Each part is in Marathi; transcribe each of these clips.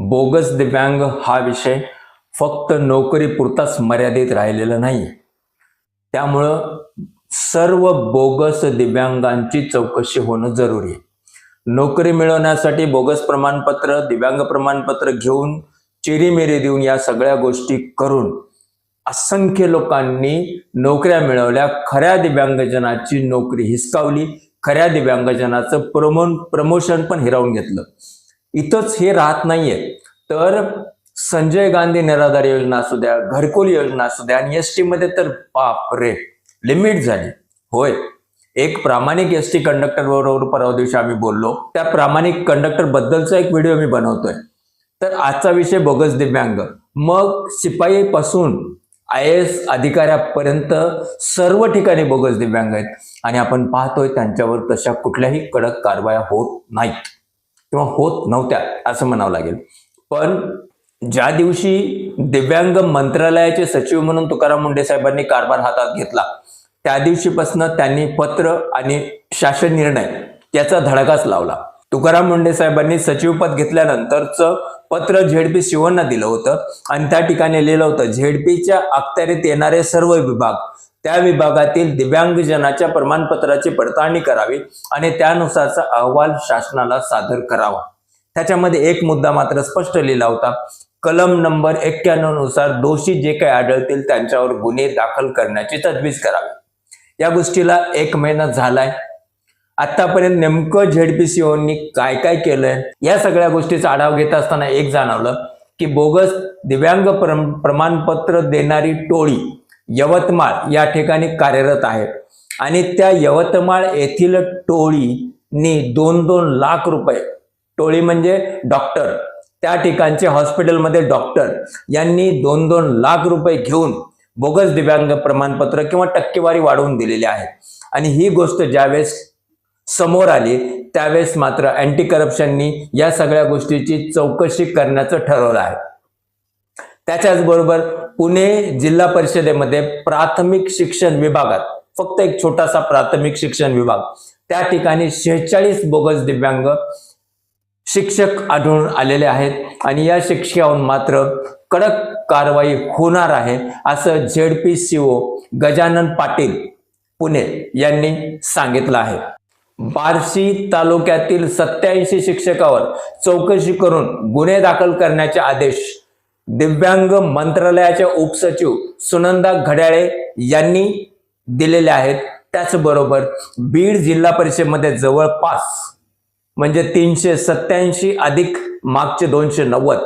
बोगस दिव्यांग हा विषय फक्त नोकरीपुरताच मर्यादित राहिलेला नाही. त्यामुळं सर्व बोगस दिव्यांगांची चौकशी होणं जरुरी. आहे नोकरी मिळवण्यासाठी बोगस प्रमाणपत्र दिव्यांग प्रमाणपत्र घेऊन चिरीमिरी देऊन या सगळ्या गोष्टी करून असंख्य लोकांनी नोकऱ्या मिळवल्या खऱ्या दिव्यांगजनाची नोकरी हिसकावली खऱ्या दिव्यांगजनाचं प्रमो प्रमोशन पण हिरावून घेतलं. इथंच हे राहत नाहीये. तर संजय गांधी निराधार योजना असू द्या घरकुल योजना असू द्या आणि एस टी मध्ये तर बाप रे लिमिट झाली. होय. एक प्रामाणिक एस टी कंडक्टर बरोबर परवा दिवशी आम्ही बोललो. त्या प्रामाणिक कंडक्टर बद्दलचा एक व्हिडिओ मी बनवतोय. तर आजचा विषय बोगस दिव्यांग. मग शिपाईपासून आय एस अधिकाऱ्यापर्यंत सर्व ठिकाणी बोगस दिव्यांग आहेत. आणि आपण पाहतोय त्यांच्यावर तशा कुठल्याही कडक कारवाया होत नाहीत. किंवा होत नव्हत्या असं म्हणावं लागेल. पण ज्या दिवशी दिव्यांग मंत्रालयाचे सचिव म्हणून तुकाराम मुंडे साहेबांनी कारभार हातात घेतला त्या दिवशीपासून त्यांनी पत्र आणि शासन निर्णय याचा धडकाच लावला. तुकाराम मुंडे साहेबांनी सचिवपद घेतल्यानंतरचं पत्र झेडपी शिवांना दिलं होतं. आणि त्या ठिकाणी लिहिलं होतं झेडपीच्या अखत्यारीत येणारे सर्व विभाग त्या विभागातील दिव्यांगजनाच्या प्रमाणपत्राची पडताळणी करावी आणि त्यानुसारचा अहवाल शासनाला सादर करावा. त्याच्यामध्ये एक मुद्दा मात्र स्पष्ट लिहिला होता. कलम नंबर एक्क्याण्णवनुसार दोषी जे काही आढळतील त्यांच्यावर गुन्हे दाखल करण्याची तजवीज करावी. या गोष्टीला एक महिना झालाय. आतापर्यंत नेमकं झेडपीसीओनी काय काय केलंय या सगळ्या गोष्टीचा आढावा घेत असताना एक जाणवलं की बोगस दिव्यांग प्रम- प्रमाणपत्र देणारी टोळी यवतमाळ या ठिकाणी कार्यरत आहे. आणि त्या यवतमाळ येथील टोळीनी दोन दोन लाख रुपये टोळी म्हणजे डॉक्टर त्या ठिकाणचे हॉस्पिटलमध्ये डॉक्टर यांनी दोन दोन लाख रुपये घेऊन बोगस दिव्यांग प्रमाणपत्र किंवा टक्केवारी वाढवून दिलेली आहे. आणि ही गोष्ट ज्यावेळेस समोर आली त्यावेळेस मात्र अँटी करप्शननी या सगळ्या गोष्टीची चौकशी करण्याचं ठरवलं आहे. त्याच्याच बरोबर पुणे जिल्हा परिषदेमध्ये प्राथमिक शिक्षण विभागात फक्त एक छोटासा प्राथमिक शिक्षण विभाग त्या ठिकाणी शेहेचाळीस बोगस दिव्यांग शिक्षक आढळून आलेले आहेत आणि या शिक्षकाहून मात्र कडक कारवाई होणार आहे असं झेडपी सीओ गजानन पाटील पुणे यांनी सांगितलं आहे. बार्शी तालुक्यातील सत्याऐंशी शिक्षकावर चौकशी करून गुन्हे दाखल करण्याचे आदेश दिव्यांग मंत्रालयाच्या उपसचिव सुनंदा घड्याळे यांनी दिलेले आहेत. त्याचबरोबर बीड जिल्हा परिषदेमध्ये जवळपास म्हणजे तीनशे सत्याऐंशी अधिक मागचे दोनशे नव्वद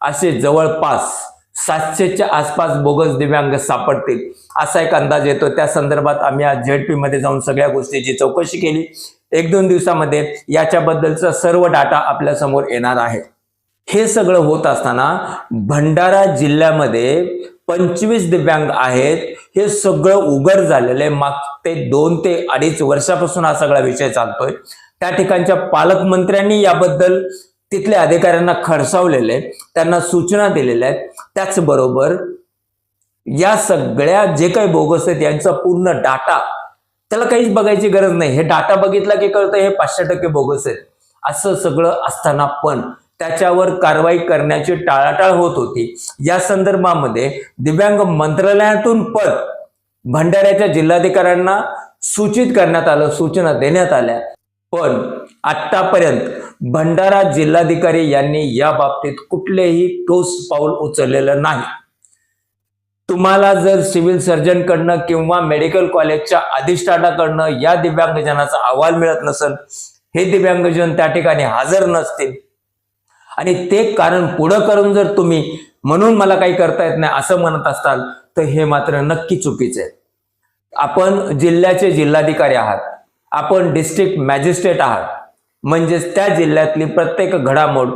असे जवळपास सातशेच्या आसपास बोगस दिव्यांग सापडतील. असा एक अंदाज येतो. त्या संदर्भात आम्ही आज झेडपी मध्ये जाऊन सगळ्या गोष्टीची चौकशी केली. एक दोन दिवसामध्ये याच्याबद्दलचा सर्व डाटा आपल्यासमोर येणार आहे. हे सगळं होत असताना भंडारा जिल्ह्यामध्ये पंचवीस दिव्यांग आहेत. हे सगळं उघड झालेलं आहे मागते दोन ते अडीच वर्षापासून हा सगळा विषय चालतोय. त्या ठिकाणच्या पालकमंत्र्यांनी याबद्दल तिथल्या अधिकाऱ्यांना खडसावलेले आहेत त्यांना सूचना दिलेल्या आहेत. त्याचबरोबर या सगळ्या जे काही बोगस आहेत यांचा पूर्ण डाटा त्याला काहीच बघायची गरज नाही. हे डाटा बघितला की कळतं हे पाचशे टक्के बोगस आहेत. असं सगळं असताना पण त्याच्यावर कारवाई करण्याची टाळाटाळ होत होती. या संदर्भामध्ये दिव्यांग मंत्रालयातून पण भंडाऱ्याच्या जिल्हाधिकाऱ्यांना सूचित करण्यात आलं सूचना देण्यात आल्या. पण आतापर्यंत भंडारा जिल्हाधिकारी यांनी या बाबतीत कुठलेही ठोस पाऊल उचललेलं नाही. तुम्हाला जर सिव्हिल सर्जन कडनं किंवा मेडिकल कॉलेजच्या अधिष्ठानाकडनं या दिव्यांगजनाचा अहवाल मिळत नसेल हे दिव्यांगजन त्या ठिकाणी हजर नसतील. आणि ते कारण पुढं करून जर तुम्ही म्हणून मला काही करता येत नाही असं म्हणत असाल तर हे मात्र नक्की चुकीचं आहे. आपण जिल्ह्याचे जिल्हाधिकारी आहात. आपण डिस्ट्रिक्ट मॅजिस्ट्रेट आहात. म्हणजेच त्या जिल्ह्यातली प्रत्येक घडामोड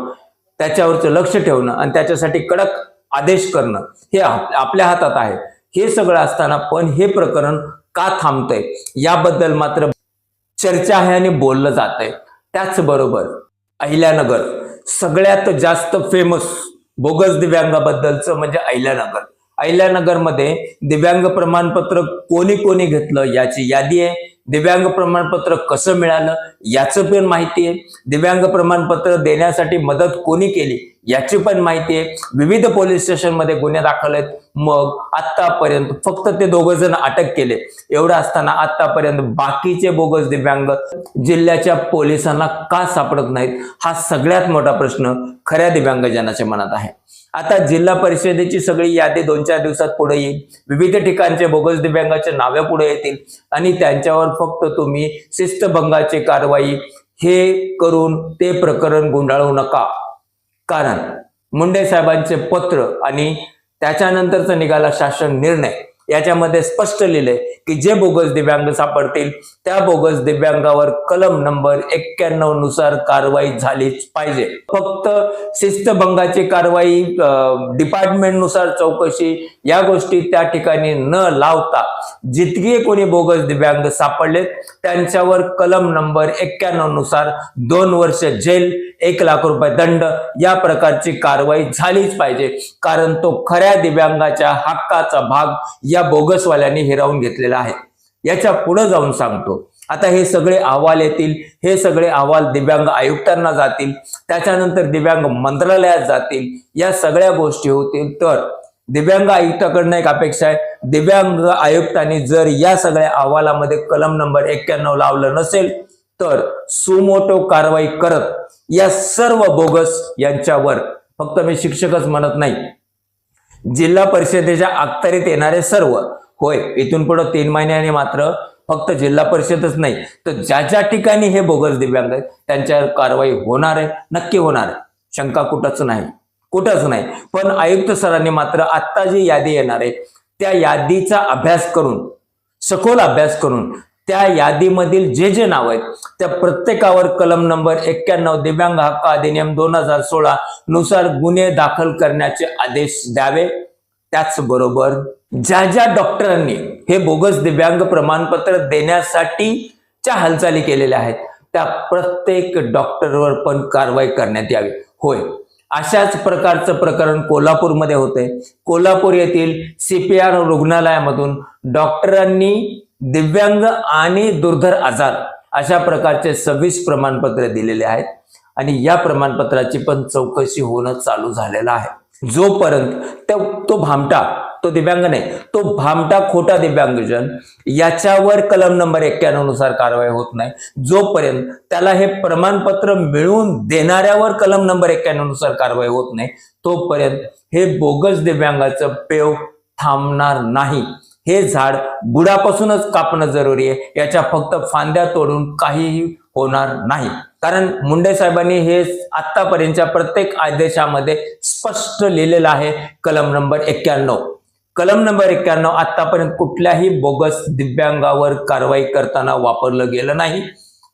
त्याच्यावरचं लक्ष ठेवणं आणि त्याच्यासाठी कडक आदेश करणं हे आपल्या हातात आहे. हे सगळं असताना पण हे प्रकरण का थांबतंय? याबद्दल मात्र चर्चा आहे आणि बोललं जात आहे त्याचबरोबर अहिल्यानगर सगळ्यात जास्त फेमस बोगस दिव्यांगाबद्दलचं म्हणजे अहिल्यानगर. अहिल्यानगरमध्ये दिव्यांग प्रमाणपत्र कोणी कोणी घेतलं याची यादी आहे. दिव्यांग प्रमाणपत्र कसं मिळालं याचं पण माहिती आहे. दिव्यांग प्रमाणपत्र देण्यासाठी मदत कोणी केली? याची पण माहिती आहे. विविध पोलीस स्टेशनमध्ये गुन्हे दाखल आहेत. मग आतापर्यंत फक्त ते दोघ जण अटक केले. एवढं असताना आतापर्यंत बाकीचे बोगस दिव्यांग जिल्ह्याच्या पोलिसांना का सापडत नाहीत? हा सगळ्यात मोठा प्रश्न खऱ्या दिव्यांगजनाच्या मनात आहे. आता जिल्हा परिषदेची सगळी यादी दोन चार दिवसात पुढे येईल. विविध ठिकाणचे बोगस दिव्यांगाचे नावे पुढे येतील. आणि त्यांच्यावर फक्त तुम्ही शिस्तभंगाची कारवाई हे करून ते प्रकरण गुंडाळू नका. कारण मुंडे साहेबांचे पत्र आणि त्याच्यानंतरचा निघाला शासन निर्णय. याच्यामध्ये स्पष्ट लिहिलंय की जे बोगस दिव्यांग सापडतील त्या बोगस दिव्यांगावर कलम नंबर एक्क्याण्णवनुसार कारवाई झालीच पाहिजे. फक्त शिस्तभंगाची कारवाई डिपार्टमेंटनुसार चौकशी या गोष्टी त्या ठिकाणी न लावता जितके कोणी बोगस दिव्यांग सापडलेत त्यांच्यावर कलम नंबर एक्क्याण्णवनुसार दोन वर्ष जेल एक लाख रुपये दंड या प्रकारची कारवाई झालीच पाहिजे. कारण तो खऱ्या दिव्यांगाच्या हक्काचा भाग या बोगसवाल्यांनी हिरावून घेतलेला आहे. याच्यापुढे जाऊन सांगतो. आता हे सगळे अहवाल येतील. हे सगळे अहवाल दिव्यांग आयुक्तांना जातील. त्याच्यानंतर दिव्यांग मंत्रालयात जातील. या सगळ्या गोष्टी होतील. तर दिव्यांग आयुक्ताकडनं एक अपेक्षा आहे. दिव्यांग आयुक्तांनी जर या सगळ्या अहवालामध्ये कलम नंबर एक्क्याण्णव लावलं नसेल तर सुमोटो कारवाई करत या सर्व बोगस यांच्यावर फक्त मी शिक्षकच म्हणत नाही जिल्हा परिषदेच्या अखत्यारीत येणारे सर्व होय इथून पुढे तीन महिन्याने मात्र फक्त जिल्हा परिषदच नाही तर ज्या ज्या ठिकाणी हे बोगस दिव्यांग आहेत त्यांच्यावर कारवाई होणार आहे नक्की होणार आहे. शंका कुठंच नाही कुठंच नाही. पण आयुक्त सरांनी मात्र आत्ता जी यादी येणार आहे त्या यादीचा अभ्यास करून सखोल अभ्यास करून त्या यादीमधील जे जे नाव आहेत त्या प्रत्येकावर कलम नंबर एक्क्याण्णव दिव्यांग हक्क अधिनियम दोन हजार सोळा नुसार गुन्हे दाखल करण्याचे आदेश द्यावे. त्याचबरोबर ज्या ज्या डॉक्टरांनी हे बोगस दिव्यांग प्रमाणपत्र देण्यासाठी च्या हालचाली केलेल्या आहेत त्या प्रत्येक डॉक्टरवर पण कारवाई करण्यात यावी. होय अशाच प्रकारचं प्रकरण कोल्हापूरमध्ये होते कोल्हापूर येथील सीपीआर रुग्णालयामधून डॉक्टरांनी दिव्यांग आणि दुर्धर आजार अशा प्रकारचे सव्वीस प्रमाणपत्र दिलेले आहेत. आणि या प्रमाणपत्राची पण चौकशी होणं चालू झालेलं आहे. जोपर्यंत तो तो भामटा तो दिव्यांग नाही तो भामटा खोटा दिव्यांगजन याच्यावर कलम नंबर एक्क्याण्णवनुसार कारवाई होत नाही. जोपर्यंत त्याला हे प्रमाणपत्र मिळवून देणाऱ्यावर कलम नंबर एक्क्याण्णवनुसार कारवाई होत नाही तोपर्यंत हे बोगस दिव्यांगाचं पेव थांबणार नाही. हे झाड बुडापासूनच कापणं जरुरी आहे. याच्या फक्त फांद्या तोडून काहीही होणार नाही. कारण मुंडे साहेबांनी हे आतापर्यंतच्या प्रत्येक आदेशामध्ये स्पष्ट लिहिलेलं आहे. कलम नंबर एक्क्याण्णव. कलम नंबर एक्क्याण्णव आतापर्यंत कुठल्याही बोगस दिव्यांगावर कारवाई करताना वापरलं गेलं नाही.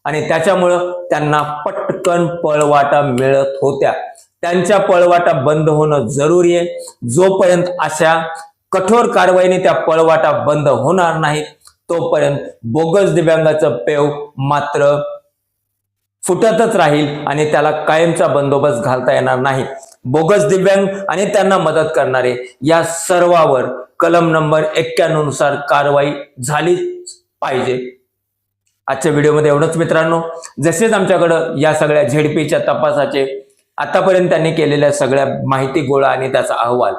आणि त्याच्यामुळं त्यांना पटकन पळवाटा मिळत होत्या. त्यांच्या पळवाटा बंद होणं जरुरी आहे. जोपर्यंत अशा कठोर कारवाईने त्या पळवाटा बंद होणार नाहीत तोपर्यंत बोगस दिव्यांगाचं पेव मात्र फुटतच राहील आणि त्याला कायमचा बंदोबस्त घालता येणार नाही. बोगस दिव्यांग आणि त्यांना मदत करणारे या सर्वावर कलम नंबर एक्क्याण्णवनुसार कारवाई झालीच पाहिजे. आजच्या व्हिडिओमध्ये एवढंच मित्रांनो. जसेच आमच्याकडं या सगळ्या झेडपीच्या तपासाचे आतापर्यंत त्यांनी केलेल्या सगळ्या माहिती गोळा आणि त्याचा अहवाल.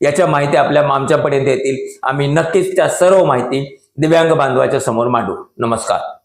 याच्या माहिती आपल्या आमच्यापर्यंत येतील. आम्ही नक्कीच त्या सर्व माहिती दिव्यांग बांधवाच्या समोर मांडू. नमस्कार.